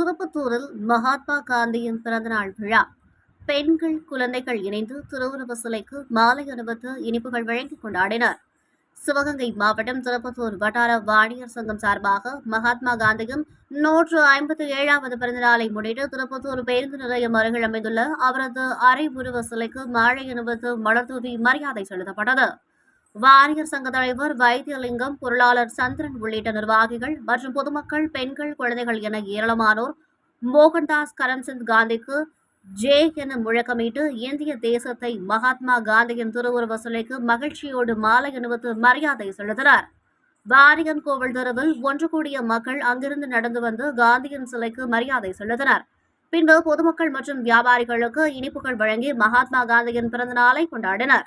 திருப்பத்தூரில் மகாத்மா காந்தியின் பிறந்தநாள் விழா. பெண்கள் குழந்தைகள் இணைந்து திருவுருவ சிலைக்கு மாலை அணிவித்து இனிப்புகள் வழங்கி கொண்டாடினர். சிவகங்கை மாவட்டம் திருப்பத்தூர் வட்டார வாணியர் சங்கம் சார்பாக மகாத்மா காந்தியின் நூற்று ஐம்பத்தி ஏழாவது பிறந்தநாளை முன்னிட்டு திருப்பத்தூர் பேருந்து நிலையம் அருகில் அமைந்துள்ள அவரது அரை உருவ சிலைக்கு மாலை அணிவித்து மலர்தூவி மரியாதை செலுத்தப்பட்டது. வாரியர் சங்க தலைவர் வைத்தியலிங்கம் பொருளாளர் சந்திரன் உள்ளிட்ட நிர்வாகிகள் மற்றும் பொதுமக்கள் பெண்கள் குழந்தைகள் என ஏராளமானோர் மோகன்தாஸ் கரம்சந்த் காந்திக்கு ஜே என முழக்கமிட்டு இந்திய தேசத்தை மகாத்மா காந்தியின் திருவுருவ சிலைக்கு மகிழ்ச்சியோடு மாலை அணிவித்து மரியாதை செலுத்தினர். வாரியன் கோவில் தெருவில் ஒன்று கூடிய மக்கள் அங்கிருந்து நடந்து வந்து காந்தியின் சிலைக்கு மரியாதை செலுத்தினர். பின்பு பொதுமக்கள் மற்றும் வியாபாரிகளுக்கு இனிப்புகள் வழங்கி மகாத்மா காந்தியின் பிறந்த நாளை கொண்டாடினர்.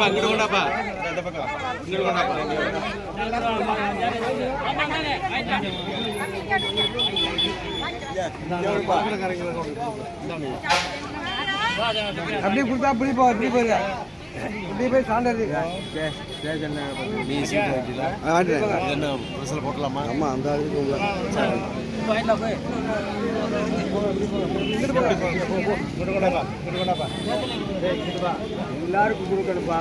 அப்படியே கொண்டாப்பா அப்படி கொடுத்தா அப்படி போ அப்படி போட்டலாமா அந்த அளவுக்கு எல்லாருக்கும் கொடுக்கணுப்பா